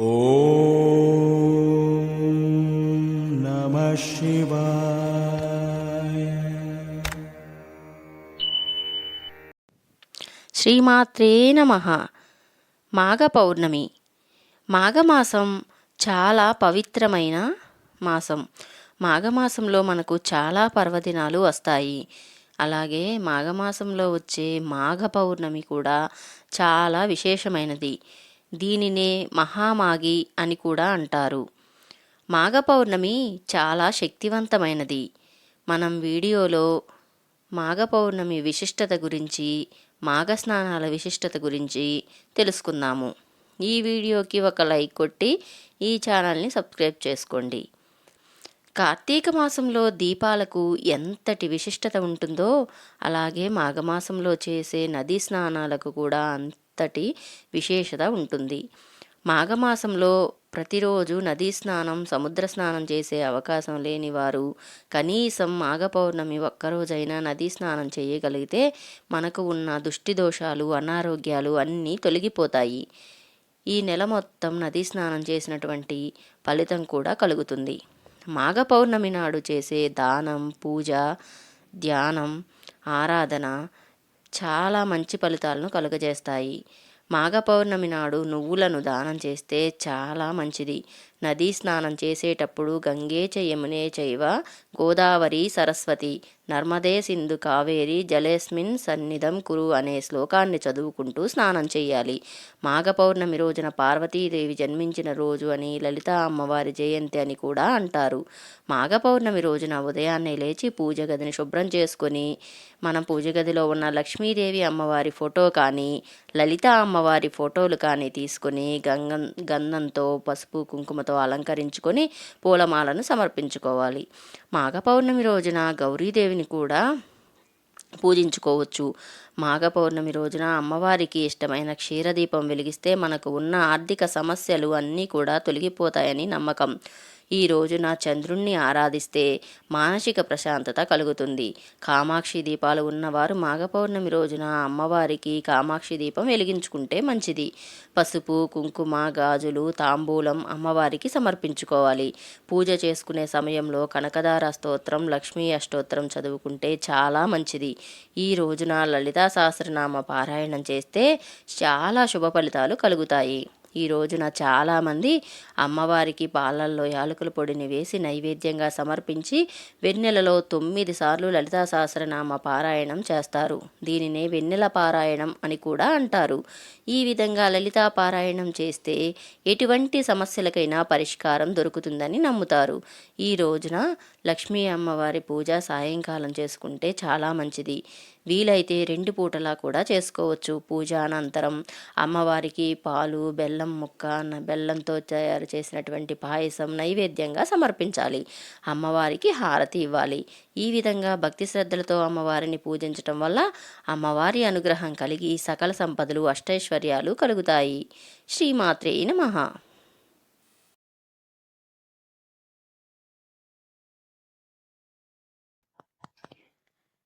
నమ శివాయ శ్రీమాత్రే నమ. మాఘ పౌర్ణమి. మాఘమాసం చాలా పవిత్రమైన మాసం. మాఘమాసంలో మనకు చాలా పర్వదినాలు వస్తాయి. అలాగే మాఘమాసంలో వచ్చే మాఘ పౌర్ణమి కూడా చాలా విశేషమైనది. దీనినే మహామాగి అని కూడా అంటారు. మాఘ పౌర్ణమి చాలా శక్తివంతమైనది. మనం వీడియోలో మాఘ పౌర్ణమి విశిష్టత గురించి మాఘ స్నానాల విశిష్టత గురించి తెలుసుకుందాము. ఈ వీడియోకి ఒక లైక్ కొట్టి ఈ ఛానల్ని సబ్స్క్రైబ్ చేసుకోండి. కార్తీక మాసంలో దీపాలకు ఎంతటి విశిష్టత ఉంటుందో అలాగే మాఘమాసంలో చేసే నదీ స్నానాలకు కూడా అంతటి విశేషత ఉంటుంది. మాఘమాసంలో ప్రతిరోజు నదీ స్నానం సముద్ర స్నానం చేసే అవకాశం లేని వారు కనీసం మాఘ పౌర్ణమి ఒక్కరోజైనా నదీ స్నానం చేయగలిగితే మనకు ఉన్న దుష్టి దోషాలు అనారోగ్యాలు అన్నీ తొలగిపోతాయి. ఈ నెల మొత్తం నదీ స్నానం చేసినటువంటి ఫలితం కూడా కలుగుతుంది. మాఘ పౌర్ణమి నాడు చేసే దానం పూజ ధ్యానం ఆరాధన చాలా మంచి ఫలితాలను కలుగజేస్తాయి. మాఘ పౌర్ణమి నాడు నువ్వులను దానం చేస్తే చాలా మంచిది. నదీ స్నానం చేసేటప్పుడు గంగే చ యమునే చైవ గోదావరి సరస్వతి నర్మదే సింధు కావేరి జలేస్మిన్ సన్నిధం కురు అనే శ్లోకాన్ని చదువుకుంటూ స్నానం చేయాలి. మాఘ పౌర్ణమి రోజున పార్వతీదేవి జన్మించిన రోజు అని లలిత అమ్మవారి జయంతి అని కూడా అంటారు. మాఘ పౌర్ణమి రోజున ఉదయాన్నే లేచి పూజ గదిని శుభ్రం చేసుకొని మనం పూజ గదిలో ఉన్న లక్ష్మీదేవి అమ్మవారి ఫోటో కానీ లలిత అమ్మవారి ఫోటోలు కానీ తీసుకొని గంగం గంధంతో పసుపు కుంకుమతో అలంకరించుకొని పూలమాలను సమర్పించుకోవాలి. మాఘ పౌర్ణమి రోజున స్వామిని కూడా పూజించుకోవచ్చు. మాఘ పౌర్ణమి రోజున అమ్మవారికి ఇష్టమైన క్షీరదీపం వెలిగిస్తే మనకు ఉన్న ఆర్థిక సమస్యలు అన్నీ కూడా తొలగిపోతాయని నమ్మకం. ఈ రోజున చంద్రుణ్ణి ఆరాధిస్తే మానసిక ప్రశాంతత కలుగుతుంది. కామాక్షి దీపాలు ఉన్నవారు మాఘపౌర్ణమి రోజున అమ్మవారికి కామాక్షి దీపం వెలిగించుకుంటే మంచిది. పసుపు కుంకుమ గాజులు తాంబూలం అమ్మవారికి సమర్పించుకోవాలి. పూజ చేసుకునే సమయంలో కనకదార స్తోత్రం లక్ష్మీ అష్టోత్రం చదువుకుంటే చాలా మంచిది. ఈ రోజున లలితా సహస్రనామ పారాయణం చేస్తే చాలా శుభ ఫలితాలు కలుగుతాయి. ఈ రోజున చాలామంది అమ్మవారికి పాలల్లో యాలకుల పొడిని వేసి నైవేద్యంగా సమర్పించి వెన్నెలలో తొమ్మిది సార్లు లలితా సహస్రనామ పారాయణం చేస్తారు. దీనినే వెన్నెల పారాయణం అని కూడా అంటారు. ఈ విధంగా లలితా పారాయణం చేస్తే ఎటువంటి సమస్యలకైనా పరిష్కారం దొరుకుతుందని నమ్ముతారు. ఈ రోజున లక్ష్మీ అమ్మవారి పూజ సాయంకాలం చేసుకుంటే చాలా మంచిది. వీలైతే రెండు పూటలా కూడా చేసుకోవచ్చు. పూజ అనంతరం అమ్మవారికి పాలు బెల్లం ముక్క న- బెల్లంతో తయారు చేసినటువంటి పాయసం నైవేద్యంగా సమర్పించాలి. అమ్మవారికి హారతి ఇవ్వాలి. ఈ విధంగా భక్తి శ్రద్ధలతో అమ్మవారిని పూజించటం వల్ల అమ్మవారి అనుగ్రహం కలిగి సకల సంపదలు అష్టైశ్వర్యాలు కలుగుతాయి. శ్రీమాత్రే నమః.